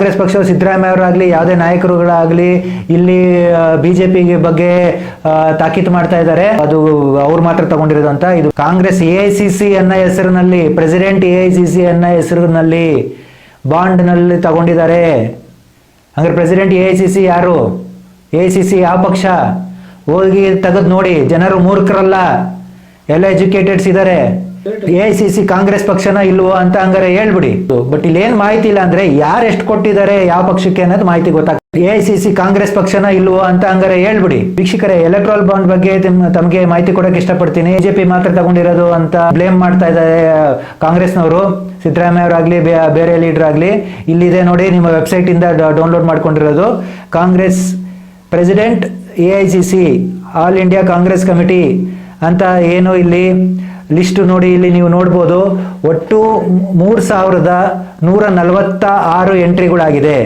ಕಾಂಗ್ರೆಸ್ ಪಕ್ಷ ಸಿದ್ದರಾಮಯ್ಯ ಅವರಾಗ್ಲಿ, ಯಾವುದೇ ನಾಯಕರುಗಳಾಗ್ಲಿ, ಇಲ್ಲಿ ಬಿಜೆಪಿ ಬಗ್ಗೆ ತಾಕೀತು ಮಾಡ್ತಾ ಇದ್ದಾರೆ. ಅದು ಅವ್ರು ಮಾತ್ರ ತಗೊಂಡಿರೋದು ಅಂತ. ಇದು Congress A I C C ಅನ್ನೋ ಹೆಸರಿನಲ್ಲಿ, president A I C C ಅನ್ನೋ ಹೆಸರಿನಲ್ಲಿ ಬಾಂಡ್ನಲ್ಲಿ ತಗೊಂಡಿದ್ದಾರೆ. ಹಂಗಾರೆ president A I C C ಯಾರು? ಎ ಐ ಸಿ ಸಿ ಯಾವ ಪಕ್ಷ? ಹೋಗಿ ತೆಗೆದು ನೋಡಿ, ಜನರು ಮೂರ್ಖರಲ್ಲ. ಎಲ್ಲ ಎಜುಕೇಟೆಡ್ಸ್ ಇದ್ದಾರೆ ಎ ಕಾಂಗ್ರೆಸ್ ಪಕ್ಷನ ಇಲ್ವೋ ಅಂತ ಹಂಗಾರೆ ಹೇಳ್ಬಿಡಿ. ಬಟ್ ಇಲ್ಲಿ ಏನ್ ಮಾಹಿತಿ ಇಲ್ಲ ಅಂದ್ರೆ ಯಾರು ಎಷ್ಟು ಕೊಟ್ಟಿದ್ದಾರೆ, ಯಾವ ಪಕ್ಷಕ್ಕೆ ಅನ್ನೋದು ಮಾಹಿತಿ ಗೊತ್ತಾಗ್ತದೆ. ಎ ಕಾಂಗ್ರೆಸ್ ಪಕ್ಷನ ಇಲ್ವೋ ಅಂತ ಹಂಗಾರೆ ಹೇಳ್ಬಿಡಿ. ವೀಕ್ಷಕರೇ ಎಲೆಕ್ಟ್ರಾಲ್ ಬಾಂಡ್ ಬಗ್ಗೆ ತಮ್ಗೆ ತಮಗೆ ಮಾಹಿತಿ ಕೊಡಕ್ಕೆ ಇಷ್ಟಪಡ್ತೀನಿ. ಬಿಜೆಪಿ ಮಾತ್ರ ತಗೊಂಡಿರೋದು ಅಂತ ಬ್ಲೇಮ್ ಮಾಡ್ತಾ ಇದ್ದಾರೆ ಕಾಂಗ್ರೆಸ್ನವರು. ಸಿದ್ದರಾಮಯ್ಯ ಅವರಾಗ್ಲಿ ಬೇರೆ ಲೀಡರ್ ಆಗಲಿ. ಇಲ್ಲಿದೆ ನೋಡಿ, ನಿಮ್ಮ ವೆಬ್ಸೈಟ್ ಇಂದ ಡೌನ್ಲೋಡ್ ಮಾಡ್ಕೊಂಡಿರೋದು. Congress president A I C C all India Congress committee ಅಂತ ಏನು ಇಲ್ಲಿ ಲಿಸ್ಟ್ ನೋಡಿ, ಇಲ್ಲಿ ನೀವು ನೋಡ್ಬೋದು, ಒಟ್ಟು ಮೂರು ಸಾವಿರದ ನೂರ ನಲವತ್ತ ಆರು ಎಂಟ್ರಿಗಳಾಗಿದೆ.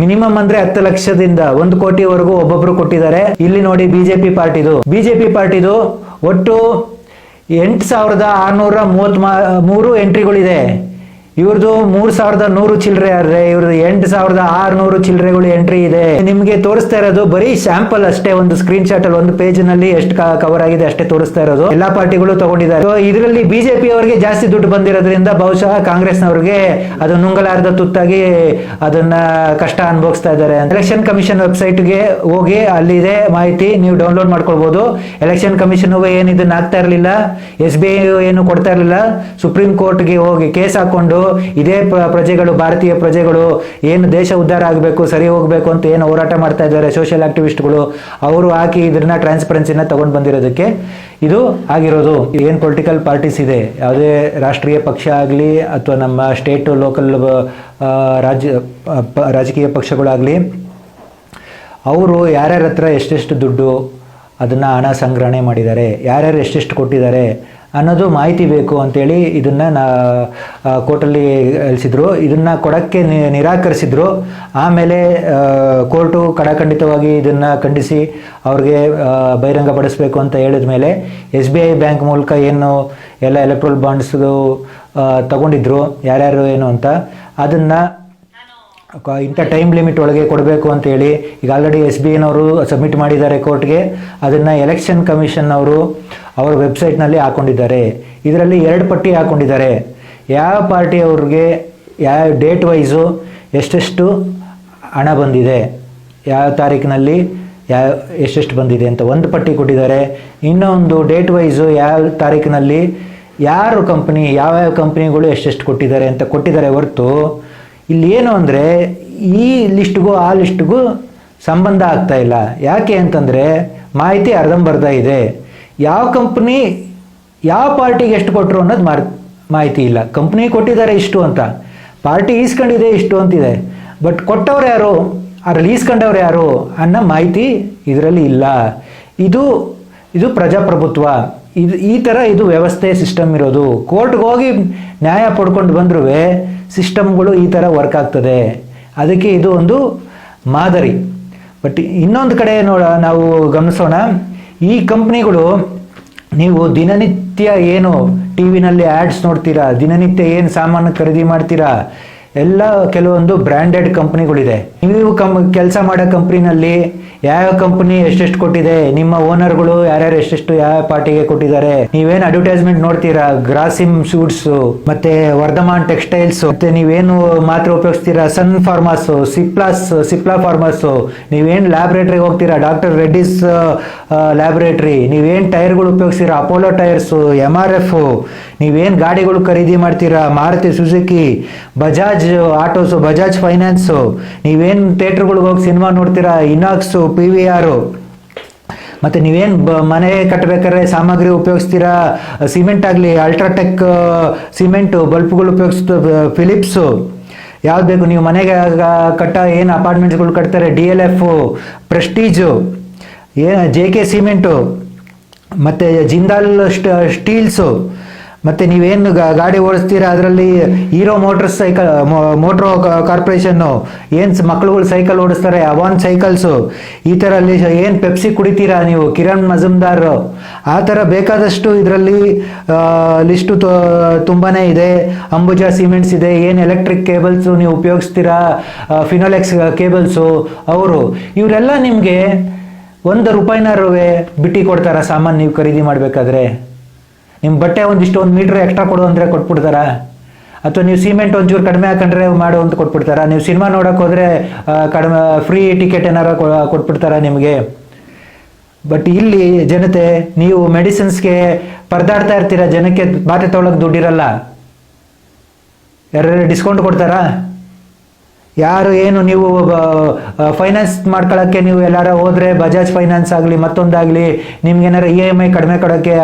ಮಿನಿಮಮ್ ಅಂದ್ರೆ ಹತ್ತು ಲಕ್ಷದಿಂದ ಒಂದು ಕೋಟಿವರೆಗೂ ಒಬ್ಬೊಬ್ರು ಕೊಟ್ಟಿದ್ದಾರೆ. ಇಲ್ಲಿ ನೋಡಿ ಬಿಜೆಪಿ ಪಾರ್ಟಿದು. ಬಿಜೆಪಿ ಪಾರ್ಟಿದು ಒಟ್ಟು ಎಂಟು ಸಾವಿರದ ಆರ್ನೂರ ಮೂವತ್ತ್ ಮೂರು ಎಂಟ್ರಿಗಳಿದೆ. ಇವ್ರದ್ದು ಮೂರ್ ಸಾವಿರದ ನೂರು ಚಿಲ್ಲರೆ ಆದ್ರೆ ಇವ್ರದ್ದು ಎಂಟು ಸಾವಿರದ ಆರ್ನೂರು ಚಿಲ್ಲರೆಗಳು ಎಂಟ್ರಿ ಇದೆ. ನಿಮ್ಗೆ ತೋರಿಸ್ತಾ ಇರೋದು ಬರೀ ಸ್ಯಾಂಪಲ್ ಅಷ್ಟೇ, ಒಂದು ಸ್ಕ್ರೀನ್ ಶಾಟ್ ಅಲ್ಲಿ, ಒಂದು ಪೇಜ್ನಲ್ಲಿ ಎಷ್ಟು ಕವರ್ ಆಗಿದೆ ಅಷ್ಟೇ ತೋರಿಸ್ತಾ ಇರೋದು. ಎಲ್ಲಾ ಪಾರ್ಟಿಗಳು ತಗೊಂಡಿದ್ದಾರೆ. ಇದರಲ್ಲಿ ಬಿಜೆಪಿ ಅವರಿಗೆ ಜಾಸ್ತಿ ದುಡ್ಡು ಬಂದಿರೋದ್ರಿಂದ ಬಹುಶಃ ಕಾಂಗ್ರೆಸ್ನವ್ರಿಗೆ ಅದು ನುಂಗಲಾರದ ತುತ್ತಾಗಿ ಅದನ್ನ ಕಷ್ಟ ಅನುಭವಿಸ್ತಾ ಇದ್ದಾರೆ. ಎಲೆಕ್ಷನ್ ಕಮಿಷನ್ ವೆಬ್ಸೈಟ್ಗೆ ಹೋಗಿ ಅಲ್ಲಿದೆ ಮಾಹಿತಿ, ನೀವು ಡೌನ್ಲೋಡ್ ಮಾಡ್ಕೊಳ್ಬಹುದು ಎಲೆಕ್ಷನ್ ಕಮಿಷನ್ ಏನು ಇದನ್ನ ಆಗ್ತಾ ಇರಲಿಲ್ಲ ಎಸ್ ಬಿ ಐ ಏನು ಕೊಡ್ತಾ ಇರಲಿಲ್ಲ. ಸುಪ್ರೀಂ ಕೋರ್ಟ್ಗೆ ಹೋಗಿ ಕೇಸ್ ಹಾಕೊಂಡು ಇದೇ ಪ್ರಜೆಗಳು, ಭಾರತೀಯ ಪ್ರಜೆಗಳು ಏನು ದೇಶ ಉದ್ಧಾರ ಆಗಬೇಕು, ಸರಿ ಹೋಗಬೇಕು ಅಂತ ಏನು ಹೋರಾಟ ಮಾಡ್ತಾ ಇದ್ದಾರೆ ಸೋಷಿಯಲ್ ಆಕ್ಟಿವಿಸ್ಟ್ಗಳು ಅವರು ಹಾಕಿ ಇದನ್ನ ಟ್ರಾನ್ಸ್ಪರೆನ್ಸಿನ ತಗೊಂಡು ಬಂದಿರೋದಕ್ಕೆ ಇದು ಆಗಿರೋದು. ಏನು ಪೊಲಿಟಿಕಲ್ ಪಾರ್ಟೀಸ್ ಇದೆ? ಯಾವುದೇ ರಾಷ್ಟ್ರೀಯ ಪಕ್ಷ ಆಗಲಿ ಅಥವಾ ನಮ್ಮ ಸ್ಟೇಟ್ ಲೋಕಲ್ ರಾಜ್ಯ ರಾಜಕೀಯ ಪಕ್ಷಗಳಾಗಲಿ, ಅವರು ಯಾರ್ಯಾರ ಹತ್ರ ಎಷ್ಟೆಷ್ಟು ದುಡ್ಡು ಅದನ್ನು ಹಣ ಸಂಗ್ರಹಣೆ ಮಾಡಿದ್ದಾರೆ, ಯಾರ್ಯಾರು ಎಷ್ಟೆಷ್ಟು ಕೊಟ್ಟಿದ್ದಾರೆ ಅನ್ನೋದು ಮಾಹಿತಿ ಬೇಕು ಅಂತೇಳಿ ಇದನ್ನು ನಾ ಕೋರ್ಟಲ್ಲಿ ಹೇಳಿಸಿದ್ರು. ಇದನ್ನು ಕೊಡೋಕ್ಕೆ ನಿರಾಕರಿಸಿದ್ರು. ಆಮೇಲೆ ಕೋರ್ಟು ಕಡಾಖಂಡಿತವಾಗಿ ಇದನ್ನು ಖಂಡಿಸಿ ಅವ್ರಿಗೆ ಬಹಿರಂಗಪಡಿಸಬೇಕು ಅಂತ ಹೇಳಿದ ಮೇಲೆ ಎಸ್ ಬಿ ಐ ಬ್ಯಾಂಕ್ ಮೂಲಕ ಏನು ಎಲ್ಲ ಎಲೆಕ್ಟ್ರೋಲ್ ಬಾಂಡ್ಸ್ದು ತಗೊಂಡಿದ್ರು. ಯಾರ್ಯಾರು ಏನು ಅಂತ. ಅದನ್ನು ಇಂಥ ಟೈಮ್ ಲಿಮಿಟ್ ಒಳಗೆ ಕೊಡಬೇಕು ಅಂತೇಳಿ ಈಗ ಆಲ್ರೆಡಿ ಎಸ್ ಬಿ ಐನವರು ಸಬ್ಮಿಟ್ ಮಾಡಿದ್ದಾರೆ ಕೋರ್ಟ್ಗೆ ಅದನ್ನು ಎಲೆಕ್ಷನ್ ಕಮಿಷನ್ ಅವರು ಅವರ ವೆಬ್ಸೈಟ್ನಲ್ಲಿ ಹಾಕೊಂಡಿದ್ದಾರೆ. ಇದರಲ್ಲಿ ಎರಡು ಪಟ್ಟಿ ಹಾಕೊಂಡಿದ್ದಾರೆ. ಯಾವ ಪಾರ್ಟಿ ಅವ್ರಿಗೆ ಯಾವ ಡೇಟ್ ವೈಸು ಎಷ್ಟೆಷ್ಟು ಹಣ ಬಂದಿದೆ, ಯಾವ ತಾರೀಕಿನಲ್ಲಿ ಯಾವ ಎಷ್ಟೆಷ್ಟು ಬಂದಿದೆ ಅಂತ ಒಂದು ಪಟ್ಟಿ ಕೊಟ್ಟಿದ್ದಾರೆ. ಇನ್ನೊಂದು ಡೇಟ್ ವೈಸು ಯಾವ ತಾರೀಕಿನಲ್ಲಿ ಯಾರು ಕಂಪ್ನಿ ಯಾವ್ಯಾವ ಕಂಪ್ನಿಗಳು ಎಷ್ಟೆಷ್ಟು ಕೊಟ್ಟಿದ್ದಾರೆ ಅಂತ ಕೊಟ್ಟಿದ್ದಾರೆ ಹೊರತು ಇಲ್ಲಿ ಏನು ಅಂದರೆ ಈ ಲಿಸ್ಟ್ಗೂ ಆ ಲಿಸ್ಟ್ಗೂ ಸಂಬಂಧ ಆಗ್ತಾ ಇಲ್ಲ. ಯಾಕೆ ಅಂತಂದರೆ ಮಾಹಿತಿ ಅರ್ಧಂಬರ್ಧ ಇದೆ. ಯಾವ ಕಂಪ್ನಿ ಯಾವ ಪಾರ್ಟಿಗೆ ಎಷ್ಟು ಕೊಟ್ಟರು ಅನ್ನೋದು ಮಾರ್, ಮಾಹಿತಿ ಇಲ್ಲ. ಕಂಪ್ನಿ ಕೊಟ್ಟಿದ್ದಾರೆ ಇಷ್ಟು ಅಂತ. ಪಾರ್ಟಿ ಈಸ್ಕೊಂಡಿದೆ ಇಷ್ಟು ಅಂತಿದೆ. ಬಟ್ ಕೊಟ್ಟವ್ರು ಯಾರು? ಅದ್ರಲ್ಲಿ ಈಸ್ಕೊಂಡವ್ರು ಯಾರು ಅನ್ನೋ ಮಾಹಿತಿ ಇದರಲ್ಲಿ ಇಲ್ಲ. ಇದು ಇದು ಪ್ರಜಾಪ್ರಭುತ್ವ. ಇದು ಈ ಥರ ಇದು ವ್ಯವಸ್ಥೆ ಸಿಸ್ಟಮ್ ಇರೋದು. ಕೋರ್ಟ್ಗೆ ಹೋಗಿ ನ್ಯಾಯ ಪಡ್ಕೊಂಡು ಬಂದ್ರೂ ಸಿಸ್ಟಮ್ಗಳು ಈ ಥರ ವರ್ಕ್ ಆಗ್ತದೆ. ಅದಕ್ಕೆ ಇದು ಒಂದು ಮಾದರಿ. ಬಟ್ ಇನ್ನೊಂದು ಕಡೆ ನೋಡ, ನಾವು ಗಮನಿಸೋಣ. ಈ ಕಂಪ್ನಿಗಳು ನೀವು ದಿನನಿತ್ಯ ಏನು ಟಿ ವಿನಲ್ಲಿ ಆ್ಯಡ್ಸ್ ನೋಡ್ತೀರಾ, ದಿನನಿತ್ಯ ಏನು ಸಾಮಾನು ಖರೀದಿ ಮಾಡ್ತೀರಾ ಎಲ್ಲ ಕೆಲವೊಂದು ಬ್ರ್ಯಾಂಡೆಡ್ ಕಂಪ್ನಿಗಳಿದೆ ನೀವು ಕಂ ಕೆಲಸ ಮಾಡೋ ಕಂಪ್ನಿನಲ್ಲಿ ಯಾವ ಕಂಪ್ನಿ ಎಷ್ಟೆಷ್ಟು ಕೊಟ್ಟಿದೆ, ನಿಮ್ಮ ಓನರ್ಗಳು ಯಾರ್ಯಾರು ಎಷ್ಟೆಷ್ಟು ಯಾವ ಪಾರ್ಟಿಗೆ ಕೊಟ್ಟಿದ್ದಾರೆ, ನೀವೇನು ಅಡ್ವರ್ಟೈಸ್ಮೆಂಟ್ ನೋಡ್ತೀರಾ ಗ್ರಾಸಿಮ್ ಸೂಟ್ಸ್ ಮತ್ತೆ ವರ್ಧಮಾನ್ ಟೆಕ್ಸ್ಟೈಲ್ಸ್ ಮತ್ತೆ ನೀವೇನು ಮಾತ್ರ ಉಪಯೋಗಿಸ್ತೀರಾ ಸನ್ ಫಾರ್ಮಾಸ್ ಸಿಪ್ಲಾಸ್ ಸಿಪ್ಲಾ ಫಾರ್ಮಾಸ್ ನೀವೇನು ಲ್ಯಾಬ್ರೇಟ್ರಿಗೆ ಹೋಗ್ತೀರಾ ಡಾಕ್ಟರ್ ರೆಡ್ಡಿಸ್ ಲ್ಯಾಬ್ರೇಟ್ರಿ ನೀವೇನು ಟೈರ್ಗಳು ಉಪಯೋಗಿಸ್ತೀರಾ Apollo tyres M R F ನೀವೇನು ಗಾಡಿಗಳು ಖರೀದಿ ಮಾಡ್ತೀರಾ Maruti Suzuki Bajaj autos, Bajaj finance. ನೀವೇನು ಥಿಯೇಟ್ರ್ಗಳಿಗೆ ಹೋಗಿ ಸಿನಿಮಾ ನೋಡ್ತೀರಾ? ಇನಾಕ್ಸು, ಪಿ ವಿ ಆರು. ಮತ್ತು ನೀವೇನು ಬ, ಮನೆ ಕಟ್ಟಬೇಕಾದ್ರೆ ಸಾಮಗ್ರಿ ಉಪಯೋಗಿಸ್ತೀರಾ? ಸಿಮೆಂಟ್ ಆಗಲಿ, ಅಲ್ಟ್ರಾಟೆಕ್, ಸಿಮೆಂಟು ಬಲ್ಪ್ಗಳು ಉಪಯೋಗಿಸ್ತು, ಫಿಲಿಪ್ಸು. ಯಾವ್ದು ಬೇಕು? ನೀವು ಮನೆಗೆ ಕಟ್ಟ ಏನು ಅಪಾರ್ಟ್ಮೆಂಟ್ಸ್ಗಳು ಕಟ್ತಾರೆ? ಡಿ ಎಲ್ ಎಫ್, ಪ್ರೆಸ್ಟೀಜು, ಏ, ಜೆ ಕೆ ಸಿಮೆಂಟು, ಮತ್ತು ಜಿಂದಾಲ್ ಸ್ಟ, ಸ್ಟೀಲ್ಸು. ಮತ್ತೆ ನೀವೇನು ಗಾಡಿ ಓಡಿಸ್ತೀರಾ? ಅದರಲ್ಲಿ Hero motor cycle motor corporation ಏನು ಮಕ್ಳುಗಳು ಸೈಕಲ್ ಓಡಿಸ್ತಾರೆ? ಅವಾನ್ ಸೈಕಲ್ಸು ಈ ಥರ ಅಲ್ಲಿ ಏನು ಪೆಪ್ಸಿ ಕುಡಿತೀರಾ ನೀವು? ಕಿರಣ್ ಮಜುಮ್ದಾರ್ ಆ ಥರ ಬೇಕಾದಷ್ಟು ಇದರಲ್ಲಿ ಲಿಸ್ಟು ತುಂಬಾ ಇದೆ. ಅಂಬುಜಾ ಸಿಮೆಂಟ್ಸ್ ಇದೆ. ಏನು ಎಲೆಕ್ಟ್ರಿಕ್ ಕೇಬಲ್ಸು ನೀವು ಉಪಯೋಗಿಸ್ತೀರಾ? ಫಿನೋಲೆಕ್ಸ್ ಕೇಬಲ್ಸು ಅವರು. ಇವರೆಲ್ಲ ನಿಮಗೆ ಒಂದು ರೂಪಾಯಿನಾರುವೆ ಬಿಟ್ಟು ಕೊಡ್ತಾರ ಸಾಮಾನು ನೀವು ಖರೀದಿ ಮಾಡಬೇಕಾದ್ರೆ? ನಿಮ್ಮ ಬಟ್ಟೆ ಒಂದಿಷ್ಟು ಒಂದು ಮೀಟ್ರ್ ಎಕ್ಸ್ಟ್ರಾ ಕೊಡು ಅಂದರೆ ಕೊಟ್ಬಿಡ್ತಾರ? ಅಥವಾ ನೀವು ಸಿಮೆಂಟ್ ಒಂಚೂರು ಕಡಿಮೆ ಹಾಕೊಂಡ್ರೆ ಮಾಡು ಅಂತ ಕೊಟ್ಬಿಡ್ತಾರ? ನೀವು ಸಿನಿಮಾ ನೋಡೋಕೆ ಹೋದರೆ ಕಡಿಮೆ ಫ್ರೀ ಟಿಕೆಟ್ ಏನಾರ ಕೊಟ್ಬಿಡ್ತಾರ ನಿಮಗೆ? ಬಟ್ ಇಲ್ಲಿ ಜನತೆ, ನೀವು ಮೆಡಿಸಿನ್ಸ್ಗೆ ಪರದಾಡ್ತಾ ಇರ್ತೀರ? ಜನಕ್ಕೆ ಮಾತೆ ತೊಗೊಳಕ್ಕೆ ದುಡ್ಡಿರಲ್ಲ? ಯಾರು ಡಿಸ್ಕೌಂಟ್ ಕೊಡ್ತಾರಾ? ಯಾರು ಏನು ನೀವು ಫೈನಾನ್ಸ್ ಮಾಡ್ಕೊಳ್ಳೋಕ್ಕೆ ನೀವು ಎಲ್ಲಾರ ಹೋದ್ರೆ ಬಜಾಜ್ ಫೈನಾನ್ಸ್ ಆಗಲಿ, ಮತ್ತೊಂದಾಗಲಿ ನಿಮ್ಗೆ ಏನಾರ ಇ ಎಂ ಐ ಕಡಿಮೆ ಕೊಡೋಕ್ಕೆ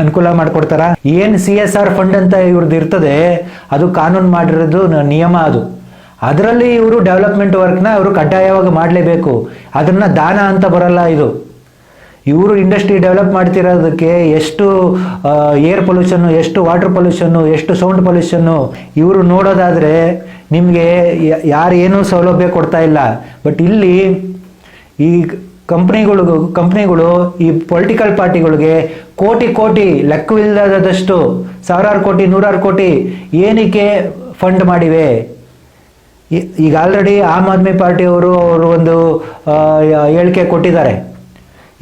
ಅನುಕೂಲ ಮಾಡಿಕೊಡ್ತಾರ? ಏನು ಸಿ ಎಸ್ ಆರ್ ಫಂಡ್ ಅಂತ ಇವ್ರದ್ದು ಇರ್ತದೆ, ಅದು ಕಾನೂನು ಮಾಡಿರೋದು ನಿಯಮ ಅದು. ಅದರಲ್ಲಿ ಇವರು ಡೆವಲಪ್ಮೆಂಟ್ ವರ್ಕ್ನ ಅವರು ಕಡ್ಡಾಯವಾಗಿ ಮಾಡಲೇಬೇಕು. ಅದನ್ನ ದಾನ ಅಂತ ಬರಲ್ಲ ಇದು. ಇವರು ಇಂಡಸ್ಟ್ರಿ ಡೆವಲಪ್ ಮಾಡ್ತಿರೋದಕ್ಕೆ ಎಷ್ಟು ಏರ್ ಪೊಲ್ಯೂಷನ್ನು ಎಷ್ಟು ವಾಟರ್ ಪೊಲ್ಯೂಷನ್ನು ಎಷ್ಟು ಸೌಂಡ್ ಪೊಲ್ಯೂಷನ್ನು ಇವರು ನೋಡೋದಾದರೆ ನಿಮಗೆ ಯಾರು ಏನೂ ಸೌಲಭ್ಯ ಕೊಡ್ತಾ ಇಲ್ಲ. ಬಟ್ ಇಲ್ಲಿ ಈ ಕಂಪ್ನಿಗಳು ಕಂಪ್ನಿಗಳು ಈ ಪೊಲಿಟಿಕಲ್ ಪಾರ್ಟಿಗಳಿಗೆ ಕೋಟಿ ಕೋಟಿ ಲೆಕ್ಕವಿಲ್ಲದಷ್ಟು ಸಾವಿರಾರು ಕೋಟಿ, ನೂರಾರು ಕೋಟಿ ಏನಕ್ಕೆ ಫಂಡ್ ಮಾಡಿವೆ? ಈಗ ಆಲ್ರೆಡಿ ಆಮ್ ಆದ್ಮಿ ಪಾರ್ಟಿಯವರು ಅವರು ಒಂದು ಹೇಳಿಕೆ ಕೊಟ್ಟಿದ್ದಾರೆ.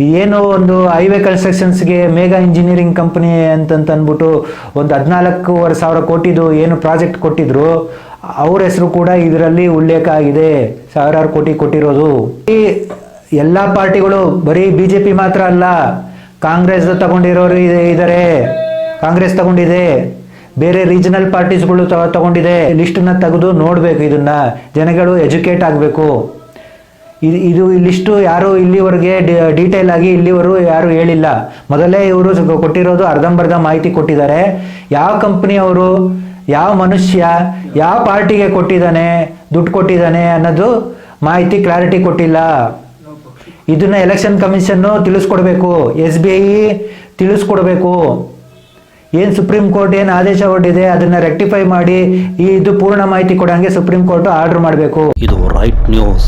ಏನು ಒಂದು ಹೈವೇ ಕನ್ಸ್ಟ್ರಕ್ಷನ್ಸ್ಗೆ ಮೇಘಾ ಇಂಜಿನಿಯರಿಂಗ್ ಕಂಪನಿ ಅಂತಂತ ಅಂದ್ಬಿಟ್ಟು ಒಂದು ಹದಿನಾಲ್ಕೂವರೆ ಸಾವಿರ ಕೋಟಿದು ಏನು ಪ್ರಾಜೆಕ್ಟ್ ಕೊಟ್ಟಿದ್ರು, ಅವ್ರ ಹೆಸರು ಕೂಡ ಇದರಲ್ಲಿ ಉಲ್ಲೇಖ ಆಗಿದೆ. ಸಾವಿರಾರು ಕೋಟಿ ಕೊಟ್ಟಿರೋದು. ಈ ಎಲ್ಲ ಪಾರ್ಟಿಗಳು ಬರೀ ಬಿ ಜೆ ಪಿ ಮಾತ್ರ ಅಲ್ಲ ಕಾಂಗ್ರೆಸ್ ತಗೊಂಡಿರೋರು ಇದೆ- ಇದ್ದಾರೆ ಕಾಂಗ್ರೆಸ್ ತಗೊಂಡಿದೆ. ಬೇರೆ ರೀಜನಲ್ ಪಾರ್ಟೀಸ್ಗಳು ತಗೊಂಡಿದೆ. ಲಿಸ್ಟನ್ನ ತೆಗೆದು ನೋಡಬೇಕು ಇದನ್ನ. ಜನಗಳು ಎಜುಕೇಟ್ ಆಗಬೇಕು. ಇದು ಇದು ಇಲ್ಲಿಷ್ಟು ಯಾರು ಇಲ್ಲಿವರೆಗೆ ಡೀಟೇಲ್ ಆಗಿ ಇಲ್ಲಿವರು ಯಾರು ಹೇಳಿಲ್ಲ. ಮೊದಲೇ ಇವರು ಕೊಟ್ಟಿರೋದು ಅರ್ಧಂಬರ್ಧ ಮಾಹಿತಿ ಕೊಟ್ಟಿದ್ದಾರೆ. ಯಾವ ಕಂಪ್ನಿಯವರು ಯಾವ ಮನುಷ್ಯ, ಯಾವ ಪಾರ್ಟಿಗೆ ಕೊಟ್ಟಿದ್ದಾನೆ, ದುಡ್ಡು ಕೊಟ್ಟಿದ್ದಾನೆ ಅನ್ನೋದು ಮಾಹಿತಿ ಕ್ಲಾರಿಟಿ ಕೊಟ್ಟಿಲ್ಲ. ಇದನ್ನ ಎಲೆಕ್ಷನ್ ಕಮಿಷನ್ನು ತಿಳಿಸ್ಕೊಡ್ಬೇಕು. ಎಸ್ ಬಿ ಐ ತಿಳಿಸ್ಕೊಡ್ಬೇಕು. ಏನು ಸುಪ್ರೀಂ ಕೋರ್ಟ್ ಏನು ಆದೇಶ ಹೊರಡಿದೆ ಅದನ್ನ ರೆಕ್ಟಿಫೈ ಮಾಡಿ ಈ ಇದು ಪೂರ್ಣ ಮಾಹಿತಿ ಕೊಡೋಂಗೆ ಸುಪ್ರೀಂ ಕೋರ್ಟ್ ಆರ್ಡರ್ ಮಾಡಬೇಕು. ಇದು ರೈಟ್ ನ್ಯೂಸ್